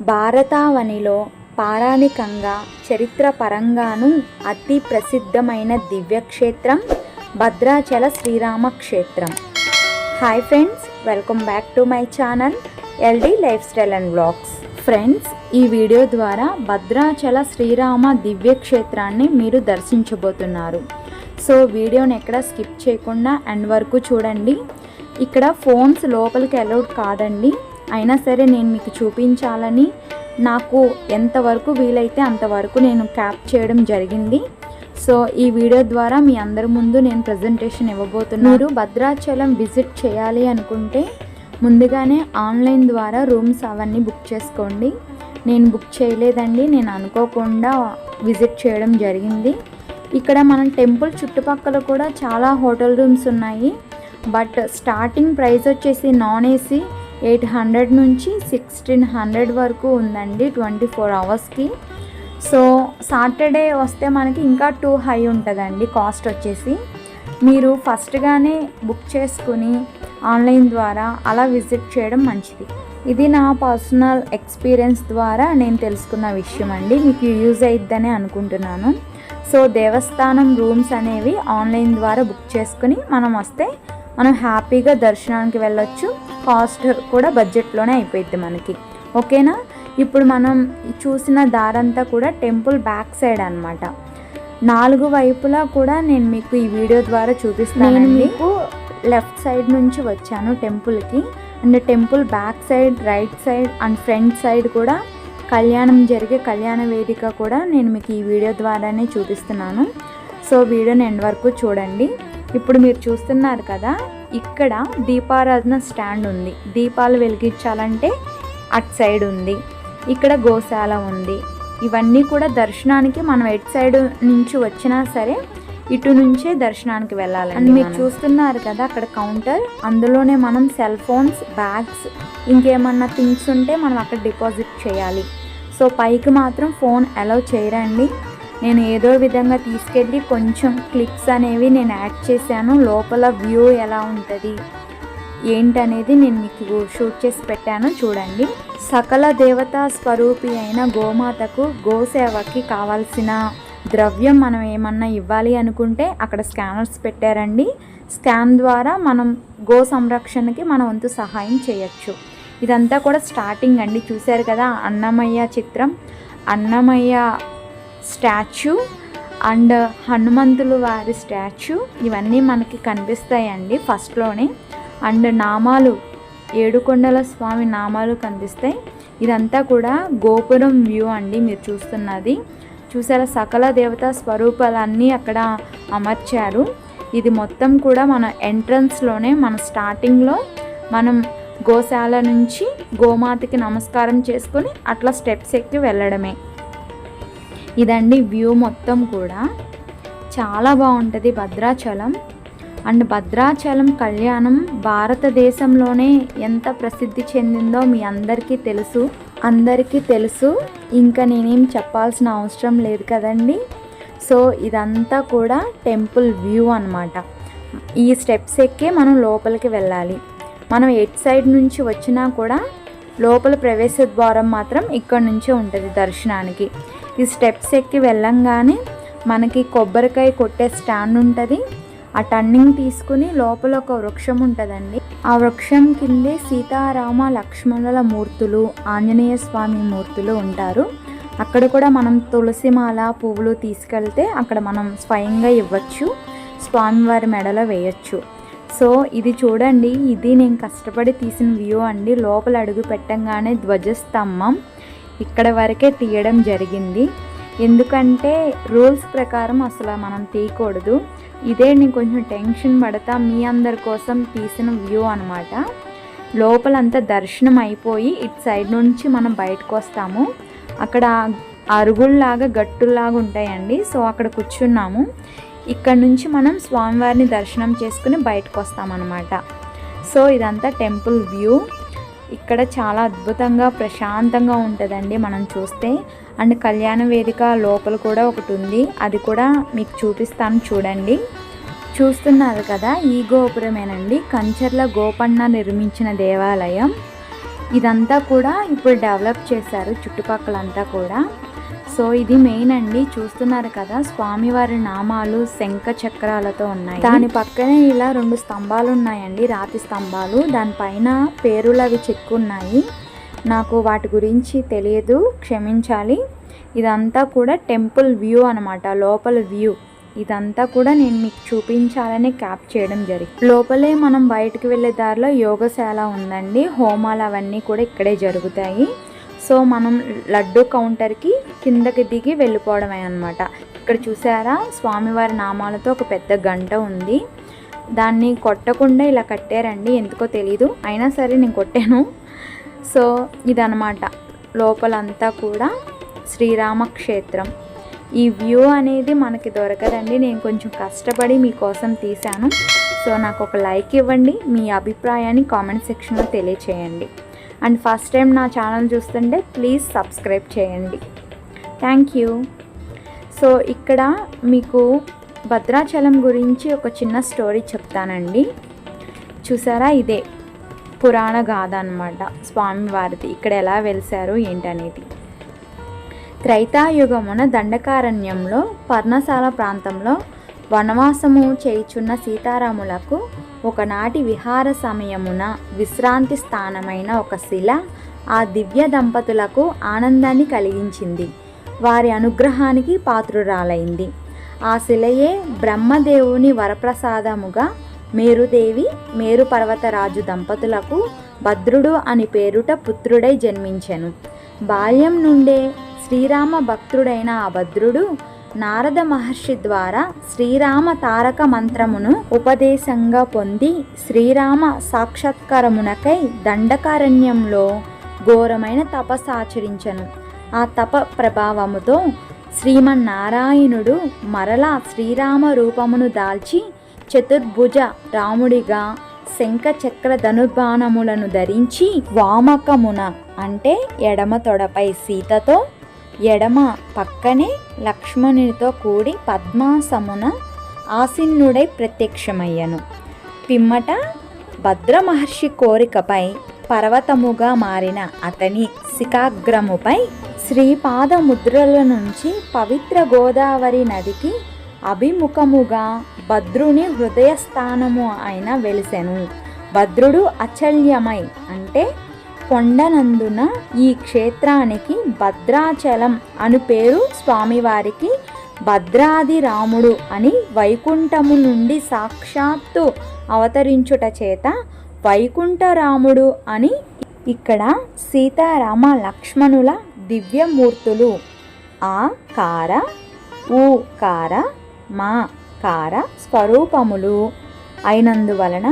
భారతావనిలో పారాణికంగా చరిత్రపరంగానూ అతి ప్రసిద్ధమైన దివ్యక్షేత్రం భద్రాచల శ్రీరామ క్షేత్రం hi friends welcome back to my channel LD lifestyle and blogs friends ఈ వీడియో ద్వారా భద్రాచల శ్రీరామ దివ్యక్షేత్రాన్ని మీరు దర్శించబోతున్నారు. సో వీడియోని ఎక్కడ స్కిప్ చేయకుండా ఎండ్ వరకు చూడండి. ఇక్కడ ఫోన్స్ లోపలికి అలౌడ్ కాదండి. అయినా సరే నేను మీకు చూపించాలని నాకు ఎంతవరకు వీలైతే అంతవరకు నేను క్యాప్ చేయడం జరిగింది. సో ఈ వీడియో ద్వారా మీ అందరి ముందు నేను ప్రజెంటేషన్ ఇవ్వబోతున్నాను భద్రాచలం విజిట్ చేయాలి అనుకుంటే ముందుగానే ఆన్లైన్ ద్వారా రూమ్స్ అవన్నీ బుక్ చేసుకోండి. నేను బుక్ చేయలేదండి నేను అనుకోకుండా విజిట్ చేయడం జరిగింది. ఇక్కడ మనం టెంపుల్ చుట్టుపక్కల కూడా చాలా హోటల్ రూమ్స్ ఉన్నాయి. బట్ స్టార్టింగ్ ప్రైస్ వచ్చేసి నాన్ ఏసీ ఎయిట్ హండ్రెడ్ నుంచి సిక్స్టీన్ హండ్రెడ్ వరకు ఉందండి ట్వంటీ ఫోర్ అవర్స్కి. సో సాటర్డే వస్తే మనకి ఇంకా టూ హై ఉంటుందండి కాస్ట్ వచ్చేసి. మీరు ఫస్ట్గానే బుక్ చేసుకుని ఆన్లైన్ ద్వారా అలా విజిట్ చేయడం మంచిది. ఇది నా పర్సనల్ ఎక్స్పీరియన్స్ ద్వారా నేను తెలుసుకున్న విషయం అండి. మీకు యూజ్ అయిద్దని అనుకుంటున్నాను. సో దేవస్థానం రూమ్స్ అనేవి ఆన్లైన్ ద్వారా బుక్ చేసుకుని మనం వస్తే మనం హ్యాపీగా దర్శనానికి వెళ్ళొచ్చు. కాస్ట్ కూడా బడ్జెట్లోనే అయిపోయింది మనకి. ఓకేనా? ఇప్పుడు మనం చూసిన దారంతా కూడా టెంపుల్ బ్యాక్ సైడ్ అనమాట నాలుగు వైపులా కూడా నేను మీకు ఈ వీడియో ద్వారా చూపిస్తాను మీకు లెఫ్ట్ సైడ్ నుంచి వచ్చాను టెంపుల్కి. And temple back side right side and front side కూడా కళ్యాణం జరిగే కళ్యాణ వేదిక కూడా నేను మీకు ఈ వీడియో ద్వారానే చూపిస్తున్నాను. సో వీడియోని ఎండ్ వరకు చూడండి. ఇప్పుడు మీరు చూస్తున్నారు కదా ఇక్కడ దీపారాధన స్టాండ్ ఉంది. దీపాలు వెలిగించాలంటే అట్ సైడ్ ఉంది ఇక్కడ గోశాల ఉంది. ఇవన్నీ కూడా దర్శనానికి మనం ఎట్ సైడ్ నుంచి వచ్చినా సరే ఇటు నుంచే దర్శనానికి వెళ్ళాలండి మీరు చూస్తున్నారు కదా అక్కడ కౌంటర్. అందులోనే మనం సెల్ ఫోన్స్ బ్యాగ్స్ ఇంకేమన్నా థింగ్స్ ఉంటే మనం అక్కడ డిపాజిట్ చేయాలి. సో పైకి మాత్రం ఫోన్ అలౌ చేయరండి. నేను ఏదో విధంగా తీసుకెళ్ళి కొంచెం క్లిప్స్ అనేవి నేను యాడ్ చేశాను. లోపల వ్యూ ఎలా ఉంటుంది ఏంటనేది నేను మీకు షూట్ చేసి పెట్టాను. చూడండి. సకల దేవతా స్వరూపి అయిన గోమాతకు గోసేవకి కావాల్సిన ద్రవ్యం మనం ఏమన్నా ఇవ్వాలి అనుకుంటే అక్కడ స్కానర్స్ పెట్టారండి. స్కాన్ ద్వారా మనం గో సంరక్షణకి మన వంతు సహాయం చేయొచ్చు. ఇదంతా కూడా స్టార్టింగ్ అండి. చూశారు కదా అన్నమయ్య చిత్రం. అన్నమయ్య స్టాచ్యూ అండ్ హనుమంతులు వారి స్టాచ్యూ. ఇవన్నీ మనకి కనిపిస్తాయండి ఫస్ట్లోనే. అండ్ నామాలు ఏడుకొండల స్వామి నామాలు కనిపిస్తాయి. ఇదంతా కూడా గోపురం వ్యూ అండి మీరు చూస్తున్నది. చూసారా? సకల దేవతా స్వరూపాలన్నీ అక్కడ అమర్చారు. ఇది మొత్తం కూడా మన ఎంట్రన్స్లోనే మన స్టార్టింగ్లో మనం గోశాల నుంచి గోమాతకి నమస్కారం చేసుకొని అట్లా స్టెప్స్ ఎక్కి వెళ్ళడమే. ఇదండి వ్యూ మొత్తం కూడా. చాలా బాగుంటుంది భద్రాచలం. అండ్ భద్రాచలం కళ్యాణం భారతదేశంలోనే ఎంత ప్రసిద్ధి చెందిందో మీ అందరికీ తెలుసు. అందరికీ తెలుసు. ఇంకా నేనేం చెప్పాల్సిన అవసరం లేదు కదండి. సో ఇదంతా కూడా టెంపుల్ వ్యూ అనమాట ఈ స్టెప్స్ ఎక్కే మనం లోపలికి వెళ్ళాలి. మనం ఎట్ సైడ్ నుంచి వచ్చినా కూడా లోపల ప్రవేశ ద్వారం మాత్రం ఇక్కడ నుంచే ఉంటుంది దర్శనానికి. ఈ స్టెప్స్ ఎక్కి వెళ్ళంగానే మనకి కొబ్బరికాయ కొట్టే స్టాండ్ ఉంటుంది. ఆ టర్నింగ్ తీసుకుని లోపల ఒక వృక్షం ఉంటుందండి. ఆ వృక్షం కిందే సీతారామ లక్ష్మణుల మూర్తులు ఆంజనేయ స్వామి మూర్తులు ఉంటారు. అక్కడ కూడా మనం తులసిమాల పువ్వులు తీసుకెళ్తే అక్కడ మనం స్వయంగా ఇవ్వచ్చు. స్వామివారి మెడలో వేయచ్చు. సో ఇది చూడండి ఇది నేను కష్టపడి తీసిన వ్యూ అండి. లోపల అడుగు పెట్టంగానే ధ్వజస్తంభం. ఇక్కడ వరకే తీయడం జరిగింది. ఎందుకంటే రూల్స్ ప్రకారం అసలు మనం తీయకూడదు. ఇదే నేను కొంచెం టెన్షన్ పడతా మీ అందరి కోసం తీసిన వ్యూ అనమాట లోపలంతా దర్శనం అయిపోయి ఇటు సైడ్ నుంచి మనం బయటకు వస్తాము. అక్కడ అరుగుల్లాగా గట్టుల్లాగా ఉంటాయండి. సో అక్కడ కూర్చున్నాము. ఇక్కడ నుంచి మనం స్వామివారిని దర్శనం చేసుకుని బయటకు వస్తామన్నమాట. సో ఇదంతా టెంపుల్ వ్యూ. ఇక్కడ చాలా అద్భుతంగా ప్రశాంతంగా ఉంటుందండి మనం చూస్తే. అండ్ కళ్యాణ వేదిక లోపల కూడా ఒకటి ఉంది. అది కూడా మీకు చూపిస్తాను చూడండి. చూస్తున్నారు కదా ఈ గోపురమేనండి. కంచర్ల గోపన్న నిర్మించిన దేవాలయం. ఇదంతా కూడా ఇప్పుడు డెవలప్ చేశారు చుట్టుపక్కలంతా కూడా. సో ఇది మెయిన్ అండి. చూస్తున్నారు కదా స్వామివారి నామాలు శంఖ చక్రాలతో ఉన్నాయి. దాని పక్కనే ఇలా రెండు స్తంభాలు ఉన్నాయండి రాతి స్తంభాలు. దానిపైన పేరులు అవి చెక్కున్నాయి నాకు వాటి గురించి తెలియదు క్షమించాలి. ఇదంతా కూడా టెంపుల్ వ్యూ అనమాట లోపల వ్యూ. ఇదంతా కూడా నేను మీకు చూపించాలని క్యాప్ చేయడం జరిగింది. లోపలే మనం బయటకు వెళ్ళే దారిలో యోగశాల ఉందండి. హోమాలు అవన్నీ కూడా ఇక్కడే జరుగుతాయి. సో మనం లడ్డు కౌంటర్కి కిందకి దిగి వెళ్ళిపోవడమే అనమాట ఇక్కడ చూసారా? స్వామివారి నామాలతో ఒక పెద్ద గంట ఉంది. దాన్ని కొట్టకుండా ఇలా కట్టారండి. ఎందుకో తెలీదు. అయినా సరే నేను కొట్టాను. సో ఇదనమాట లోపలంతా కూడా శ్రీరామ క్షేత్రం ఈ వ్యూ అనేది మనకి దొరకదండి. నేను కొంచెం కష్టపడి మీకోసం తీశాను. సో నాకు ఒక లైక్ ఇవ్వండి. మీ అభిప్రాయాన్ని కామెంట్ సెక్షన్లో తెలియచేయండి. అండ్ ఫస్ట్ టైం నా ఛానల్ చూస్తుంటే ప్లీజ్ సబ్స్క్రైబ్ చేయండి. థ్యాంక్ యూ సో ఇక్కడ మీకు భద్రాచలం గురించి ఒక చిన్న స్టోరీ చెప్తానండి. చూసారా ఇదే? పురాణ గాథ అనమాట స్వామివారిది ఇక్కడ ఎలా వెలిసారు ఏంటనేది? త్రైతాయుగమున దండకారణ్యంలో పర్ణశాల ప్రాంతంలో వనవాసము చేయుచున్న సీతారాములకు ఒకనాటి విహార సమయమున విశ్రాంతి స్థానమైన ఒక శిల ఆ దివ్య దంపతులకు ఆనందాన్ని కలిగించింది. వారి అనుగ్రహానికి పాత్రురాలైంది. ఆ శిలయే బ్రహ్మదేవుని వరప్రసాదముగా మేరుదేవి మేరు పర్వతరాజు దంపతులకు భద్రుడు అని పేరుట పుత్రుడై జన్మించెను. బాల్యం నుండే శ్రీరామ భక్తుడైన ఆ భద్రుడు నారద మహర్షి ద్వారా శ్రీరామ తారక మంత్రమును ఉపదేశంగా పొంది శ్రీరామ సాక్షాత్కారమునకై దండకారణ్యంలో ఘోరమైన తపస్సాచరించను ఆ తప ప్రభావముతో శ్రీమన్నారాయణుడు మరలా శ్రీరామ రూపమును దాల్చి చతుర్భుజ రాముడిగా శంఖ చక్ర ధనుర్బాణములను ధరించి వామకమున అంటే ఎడమ తొడపై సీతతో ఎడమ పక్కనే లక్ష్మణునితో కూడి పద్మాసమున ఆసీనుడై ప్రత్యక్షమయ్యను. పిమ్మట భద్ర మహర్షి కోరికపై పర్వతముగా మారిన అతని శిఖాగ్రముపై శ్రీపాద ముద్రల నుంచి పవిత్ర గోదావరి నదికి అభిముఖముగా భద్రుని హృదయస్థానము అయిన వెలిసెను. భద్రుడు అచల్యమై అంటే కొండనందున ఈ క్షేత్రానికి భద్రాచలం అను పేరు స్వామివారికి భద్రాది రాముడు అని వైకుంఠము నుండి సాక్షాత్తు అవతరించుట చేత వైకుంఠరాముడు అని ఇక్కడ సీతారామ లక్ష్మణుల దివ్యమూర్తులు. ఆ కార ఊ కార మా కార స్వరూపములు. అయినందువలన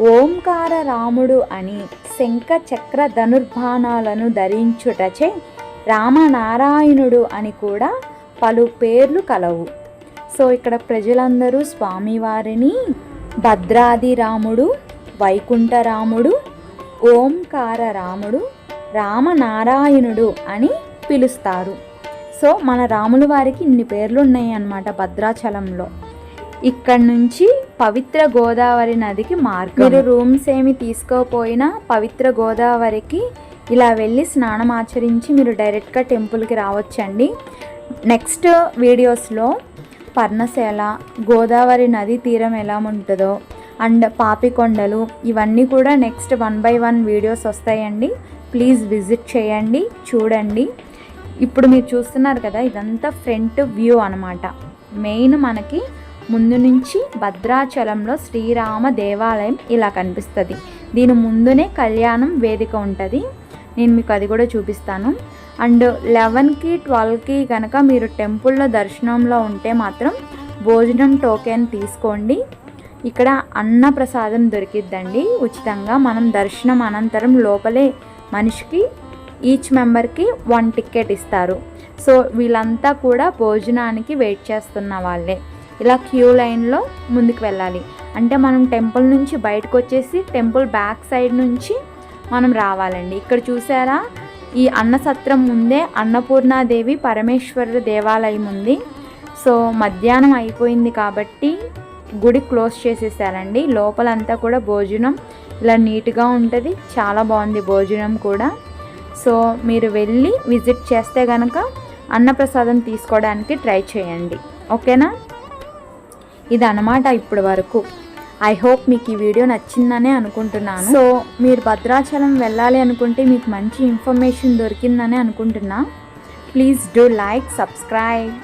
ఓంకార రాముడు అని శంఖ చక్ర ధనుర్బాణాలను ధరించుటచే రామనారాయణుడు అని కూడా పలు పేర్లు కలవు. సో ఇక్కడ ప్రజలందరూ స్వామివారిని భద్రాది రాముడు వైకుంఠరాముడు ఓంకార రాముడు రామనారాయణుడు అని పిలుస్తారు. సో మన రాముల వారికి ఇన్ని పేర్లు ఉన్నాయి అన్నమాట భద్రాచలంలో. ఇక్కడ నుంచి పవిత్ర గోదావరి నదికి మార్గం. మీరు రూమ్స్ ఏమి తీసుకోపోయినా పవిత్ర గోదావరికి ఇలా వెళ్ళి స్నానం ఆచరించి మీరు డైరెక్ట్గా టెంపుల్కి రావచ్చండి. నెక్స్ట్ వీడియోస్లో పర్ణశాల గోదావరి నది తీరం ఎలా ఉంటుందో అండ్ పాపికొండలు ఇవన్నీ కూడా next one by one videos వస్తాయండి. ప్లీజ్ విజిట్ చేయండి చూడండి. ఇప్పుడు మీరు చూస్తున్నారు కదా ఇదంతా ఫ్రంట్ వ్యూ అనమాట మెయిన్ మనకి ముందు నుంచి భద్రాచలంలో శ్రీరామ దేవాలయం ఇలా కనిపిస్తుంది. దీని ముందునే కళ్యాణం వేదిక ఉంటుంది. నేను మీకు అది కూడా చూపిస్తాను. అండ్ లెవెన్కి ట్వెల్వ్కి కనుక మీరు టెంపుల్లో దర్శనంలో ఉంటే మాత్రం భోజనం టోకెన్ తీసుకోండి. ఇక్కడ అన్న ప్రసాదం దొరికిద్దండి. ఉచితంగా మనం దర్శనం అనంతరం లోపలే మనిషికి ఈచ్ మెంబర్కి వన్ టికెట్ ఇస్తారు. సో వీళ్ళంతా కూడా భోజనానికి వెయిట్ చేస్తున్న వాళ్ళే. ఇలా క్యూ లైన్లో ముందుకు వెళ్ళాలి. అంటే మనం టెంపుల్ నుంచి బయటకు వచ్చేసి టెంపుల్ బ్యాక్ సైడ్ నుంచి మనం రావాలండి. ఇక్కడ చూసారా? ఈ అన్నసత్రం ముందే అన్నపూర్ణాదేవి పరమేశ్వర దేవాలయం ఉంది. సో మధ్యాహ్నం అయిపోయింది కాబట్టి గుడి క్లోజ్ చేసేసారండి. లోపలంతా కూడా భోజనం ఇలా నీట్గా ఉంటుంది. చాలా బాగుంది భోజనం కూడా. సో మీరు వెళ్ళి విజిట్ చేస్తే కనుక అన్నప్రసాదం తీసుకోవడానికి ట్రై చేయండి. ఓకేనా? ఇది అన్నమాట ఇప్పటి వరకు. ఐ హోప్ మీకు ఈ వీడియో నచ్చిందనే అనుకుంటున్నాను. సో మీరు భద్రాచలం వెళ్ళాలి అనుకుంటే మీకు మంచి ఇన్ఫర్మేషన్ దొరికిందని అనుకుంటున్నా. Please do like subscribe